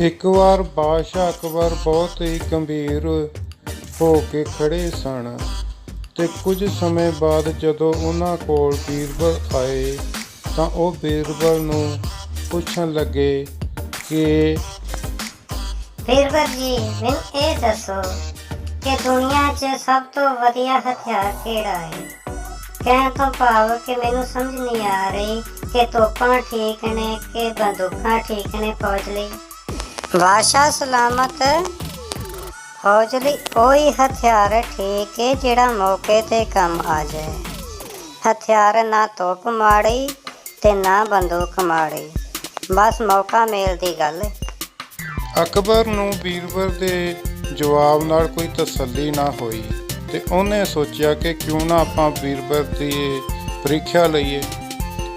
ਇੱਕ ਵਾਰ ਬਾਦਸ਼ਾਹ ਅਕਬਰ ਬਹੁਤ ਹੀ ਗੰਭੀਰ ਹੋ ਕੇ ਖੜੇ ਸਨ ਤੇ ਕੁਝ ਸਮੇਂ ਬਾਅਦ ਜਦੋਂ ਉਹਨਾਂ ਕੋਲ ਬੀਰਬਲ ਆਏ ਤਾਂ ਉਹ ਬੀਰਬਲ ਨੂੰ ਪੁੱਛਣ ਲੱਗੇ ਕਿ ਬੀਰਬਲ ਜੀ, ਮੈਨੂੰ ਇਹ ਦੱਸੋ ਕਿ ਦੁਨੀਆ 'ਚ ਸਭ ਤੋਂ ਵਧੀਆ ਹਥਿਆਰ ਕਿਹੜਾ ਹੈ? ਕਹਿਣ ਤੋਂ ਭਾਵ ਕਿ ਮੈਨੂੰ ਸਮਝ ਨਹੀਂ ਆ ਰਹੀ ਕਿ ਤੋਪਾਂ ਠੀਕ ਨੇ ਕਿ ਬੰਦੂਕਾਂ ਠੀਕ ਨੇ ਫੌਜ ਲਈ। ਬਾਦਸ਼ਾਹ ਸਲਾਮਤ ਫੌਜ ਲਈ ਕੋਈ ਹਥਿਆਰ ਠੀਕ ਹੈ, ਜਿਹੜਾ ਮੌਕੇ ਤੇ ਕੰਮ ਆ ਜਾਏ। ਹਥਿਆਰ ਨਾ ਤੋਪ ਮਾੜੀ ਤੇ ਨਾ ਬੰਦੂਕ ਮਾੜੀ। ਬਸ ਮੌਕਾ ਮੇਲ ਦੀ ਗੱਲ ਹੈ। ਅਕਬਰ ਨੂੰ ਬੀਰਬਲ ਦੇ ਜਵਾਬ ਨਾਲ ਕੋਈ ਤਸੱਲੀ ਨਾ ਹੋਈ ਤੇ ਉਹਨੇ ਸੋਚਿਆ ਕਿ ਕਿਉਂ ਨਾ ਆਪਾਂ ਬੀਰਬਲ ਦੀ ਪ੍ਰੀਖਿਆ ਲਈਏ।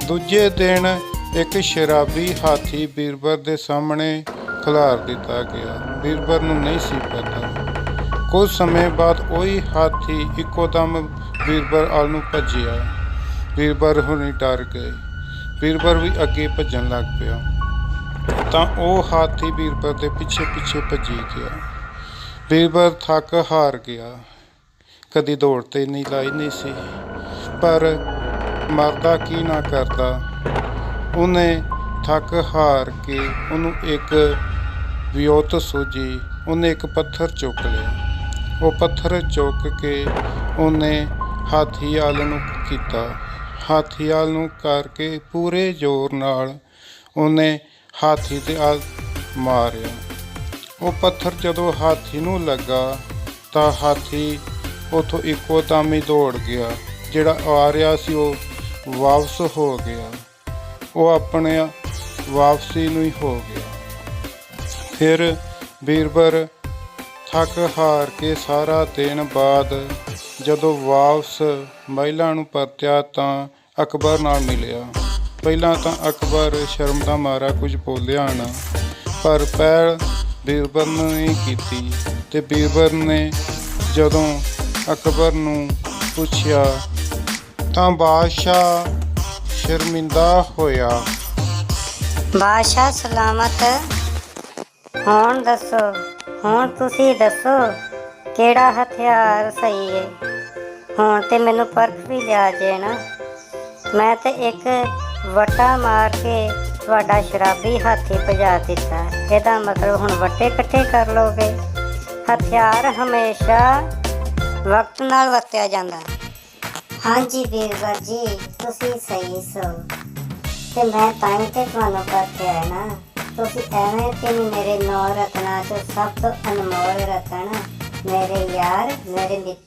ਦੂਜੇ ਦਿਨ ਇੱਕ ਸ਼ਰਾਬੀ ਹਾਥੀ ਬੀਰਬਲ ਦੇ ਸਾਹਮਣੇ ਖਿਲਾਰ ਦਿੱਤਾ ਗਿਆ। ਬੀਰਬਲ ਨੂੰ ਨਹੀਂ ਸੀ ਪਤਾ। ਕੁਝ ਸਮੇਂ ਬਾਅਦ ਉਹੀ ਹਾਥੀ ਇੱਕੋ ਦਮ ਬੀਰਬਲ ਆਲ ਨੂੰ ਭੱਜਿਆ। ਬੀਰਬਲ ਹੁਣੀ ਡਰ ਗਏ। ਬੀਰਬਲ ਵੀ ਅੱਗੇ ਭੱਜਣ ਲੱਗ ਪਿਆ। ਤਾਂ ਉਹ ਹਾਥੀ ਬੀਰਬਲ ਦੇ ਪਿੱਛੇ ਪਿੱਛੇ ਭੱਜੀ ਗਿਆ। ਬੀਰਬਲ ਥੱਕ ਹਾਰ ਗਿਆ। ਕਦੀ ਦੌੜ ਤੇ ਨਹੀਂ ਲਾਈ ਨਹੀਂ ਸੀ। ਪਰ ਮਰਦਾ ਕੀ ਨਾ ਕਰਦਾ। ਉਹਨੇ ਥੱਕ ਹਾਰ ਕੇ ਉਹਨੂੰ ਇੱਕ ਵਿਉਤ ਸੂਝੀ, ਉਹਨੇ ਇੱਕ ਪੱਥਰ ਚੁੱਕ ਲਿਆ। ਉਹ ਪੱਥਰ ਚੁੱਕ ਕੇ ਉਹਨੇ ਹਾਥੀਆਲ ਨੂੰ ਕੀਤਾ। ਹਾਥੀਆਲ ਨੂੰ ਕਰਕੇ ਪੂਰੇ ਜ਼ੋਰ ਨਾਲ ਉਹਨੇ ਹਾਥੀ ਤੇ ਆ ਮਾਰਿਆ। ਉਹ ਪੱਥਰ ਜਦੋਂ ਹਾਥੀ ਨੂੰ ਲੱਗਾ, ਤਾਂ ਹਾਥੀ ਉਥੋਂ ਇੱਕੋ ਦਮ ਹੀ ਦੌੜ ਗਿਆ। ਜਿਹੜਾ ਆ ਰਿਹਾ ਸੀ, ਉਹ ਵਾਪਸ ਹੋ ਗਿਆ। ਉਹ ਆਪਣੇ ਵਾਪਸੀ ਨੂੰ ਹੀ ਹੋ ਗਿਆ। ਫਿਰ ਬੀਰਬਰ ਥੱਕ ਹਾਰ ਕੇ ਸਾਰਾ ਦਿਨ ਬਾਅਦ ਜਦੋਂ ਵਾਪਸ ਮਹਿਲਾ ਨੂੰ ਪਰਤਿਆ ਤਾਂ ਅਕਬਰ ਨਾਲ ਮਿਲਿਆ। ਪਹਿਲਾਂ ਤਾਂ ਅਕਬਰ ਸ਼ਰਮ ਦਾ ਮਾਰਾ ਕੁਝ ਬੋਲਿਆ ਨਾ, ਪਰ ਪਹਿਲ ਬੀਰਬਲ ਨੇ ਹੀ ਕੀਤੀ ਤੇ ਬੀਰਬਲ ਨੇ ਜਦੋਂ ਅਕਬਰ ਨੂੰ ਪੁੱਛਿਆ ਤਾਂ ਬਾਦਸ਼ਾਹ ਸ਼ਰਮਿੰਦਾ ਹੋਇਆ। ਬਾਦਸ਼ਾਹ ਸਲਾਮਤ ਹੁਣ ਦੱਸੋ, ਹੁਣ ਤੁਸੀਂ ਦੱਸੋ ਕਿਹੜਾ ਹਥਿਆਰ ਸਹੀ ਹੈ? ਹੁਣ ਤੇ ਮੈਨੂੰ ਪਰਖ ਵੀ ਲਿਆ ਜੇ ਨਾ। ਮੈਂ ਤੇ ਇੱਕ ਵਟਾ ਮਾਰ ਕੇ ਤੁਹਾਡਾ ਸ਼ਰਾਬੀ ਹਾਥੀ ਭਜਾ ਦਿੱਤਾ। ਇਹਦਾ ਮਤਲਬ ਹੁਣ ਵੱਟੇ ਇਕੱਠੇ ਕਰ ਲੋਗੇ ਹਥਿਆਰ ਹਮੇਸ਼ਾ ਵਕਤ ਨਾਲ ਵਰਤਿਆ ਜਾਂਦਾ। ਹਾਂਜੀ ਬੀਰਬਲ ਜੀ, ਤੁਸੀਂ ਸਹੀ ਸੋ। ਤੇ ਮੈਂ ਤਾਂ ਹੀ ਤੇ ਤੁਹਾਨੂੰ ਪਰਖਿਆ ਹੈ ਨਾ। ਤੁਸੀਂ ਐਵੇਂ ਕਿ ਮੇਰੇ ਨੌ ਰਤਨਾ ਚ ਸਭ ਤੋਂ ਅਨਮੋਲ ਰਤਨ, ਮੇਰੇ ਯਾਰ, ਮੇਰੇ ਮਿੱਤਰ